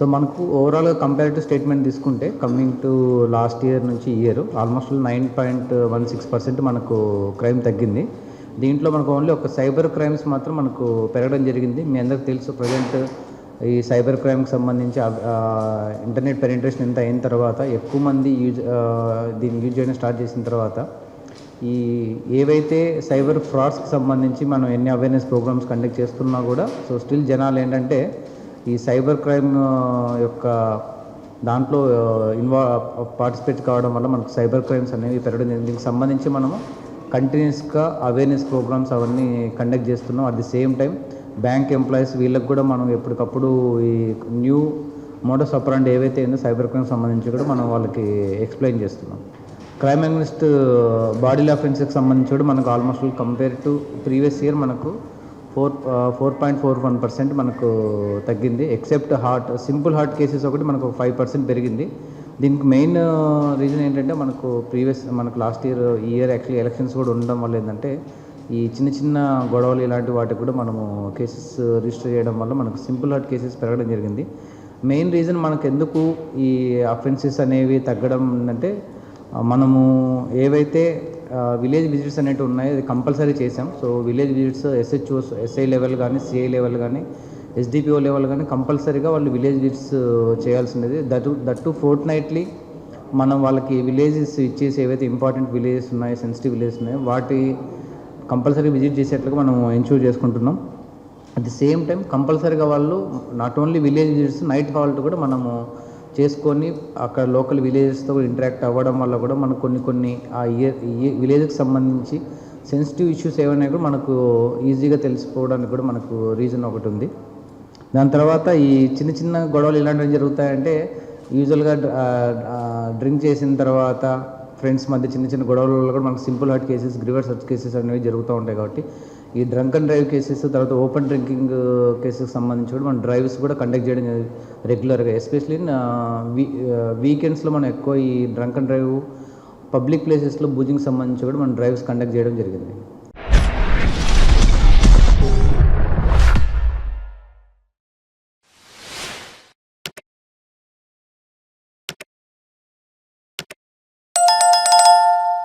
So మనకు ఓవరాల్గా comparative statement తీసుకుంటే కమింగ్ టు లాస్ట్ ఇయర్ నుంచి year almost nine point one six percent మనకు క్రైమ్ తగ్గింది. దీంట్లో మనకు ఓన్లీ ఒక సైబర్ క్రైమ్స్ మాత్రం మనకు పెరగడం జరిగింది. మీ అందరికి తెలుసు ప్రజెంట్ ఈ సైబర్ క్రైమ్కి సంబంధించి ఇంటర్నెట్ పెనిట్రేషన్ ఎంత అయిన తర్వాత ఎక్కువ మంది యూజ్ దీన్ని యూజ్ చేయడం స్టార్ట్ చేసిన తర్వాత ఈ ఏవైతే సైబర్ ఫ్రాడ్స్కి సంబంధించి మనం ఎన్ని అవేర్నెస్ ప్రోగ్రామ్స్ కండక్ట్ చేస్తున్నా కూడా సో స్టిల్ జనాలు ఏంటంటే ఈ సైబర్ క్రైమ్ యొక్క దాంట్లో ఇన్వా పార్టిసిపేట్ కావడం వల్ల మనకు సైబర్ క్రైమ్స్ అనేవి పెరగడం జరిగింది. దీనికి సంబంధించి మనము కంటిన్యూస్గా అవేర్నెస్ ప్రోగ్రామ్స్ అవన్నీ కండక్ట్ చేస్తున్నాం at the same time bank employees వీళ్ళకి కూడా మనం ఎప్పటికప్పుడు ఈ న్యూ మోడస్ అపరాండ్ ఏవైతే ఉందో సైబర్ క్రైమ్ సంబంధించి కూడా మనం వాళ్ళకి ఎక్స్ప్లెయిన్ చేస్తున్నాం క్రైమ్ అగ్నిస్ట్ బాడీ అఫెన్స్కి సంబంధించి కూడా మనకు almost compare to previous year మనకు four four point four one percent మనకు తగ్గింది. Except hurt simple hurt cases ఒకటి మనకు ఫైవ్ పర్సెంట్ పెరిగింది. దీనికి మెయిన్ రీజన్ ఏంటంటే మనకు ప్రీవియస్ మనకు లాస్ట్ ఇయర్ ఈ ఇయర్ యాక్చువల్లీ ఎలక్షన్స్ కూడా ఉండడం వల్ల ఏంటంటే ఈ చిన్న చిన్న గొడవలు ఇలాంటి వాటికి కూడా మనము కేసెస్ రిజిస్టర్ చేయడం వల్ల మనకు సింపుల్ హార్ట్ కేసెస్ పెరగడం జరిగింది. మెయిన్ రీజన్ మనకు ఎందుకు ఈ అఫెన్సెస్ అనేవి తగ్గడం అంటే మనము ఏవైతే విలేజ్ విజిట్స్ అనేవి ఉన్నాయి. అది కంపల్సరీ చేసాం so village visits SHOs SI level కానీ సిఐ లెవెల్ కానీ ఎస్డిపిఓ లెవెల్ కానీ కంపల్సరీగా వాళ్ళు విలేజ్ విజిట్స్ చేయాల్సినది. దట్ దట్టు ఫోర్ట్ నైట్లీ మనం వాళ్ళకి విలేజెస్ ఇచ్చేసి ఏవైతే ఇంపార్టెంట్ విలేజెస్ ఉన్నాయో సెన్సిటివ్ విలేజెస్ ఉన్నాయో వాటి కంపల్సరీ విజిట్ చేసేట్లుగా మనం ఎన్షూర్ చేసుకుంటున్నాం. అట్ ది సేమ్ టైం కంపల్సరీగా వాళ్ళు not only village visits night halt కూడా మనము చేసుకొని అక్కడ లోకల్ విలేజెస్తో ఇంటరాక్ట్ అవ్వడం వల్ల కూడా మనకు కొన్ని కొన్ని ఆ ఇయర్ ఈ విలేజ్కి సంబంధించి సెన్సిటివ్ ఇష్యూస్ ఏమైనా కూడా మనకు ఈజీగా తెలిసిపోవడానికి కూడా మనకు రీజన్ ఒకటి ఉంది. దాని తర్వాత ఈ చిన్న చిన్న గొడవలు ఇలాంటివి జరుగుతాయంటే యూజువల్గా డ్రింక్ చేసిన తర్వాత ఫ్రెండ్స్ మధ్య చిన్న చిన్న గొడవల వల్ల కూడా మనకు సింపుల్ హార్ట్ కేసెస్ గ్రివర్ సర్చ్ కేసెస్ అనేవి జరుగుతూ ఉంటాయి కాబట్టి ఈ డ్రంక్ అండ్ డ్రైవ్ కేసెస్ తర్వాత ఓపెన్ డ్రింకింగ్ కేసెస్ సంబంధించి కూడా మనం డ్రైవ్స్ కూడా కండక్ట్ చేయడం రెగ్యులర్గా ఎస్పెషలీ వీకెండ్స్లో మనం ఎక్కువ ఈ డ్రంక్ అండ్ డ్రైవ్ పబ్లిక్ ప్లేసెస్లో బూజింగ్ సంబంధించి కూడా మనం డ్రైవ్స్ కండక్ట్ చేయడం జరిగింది.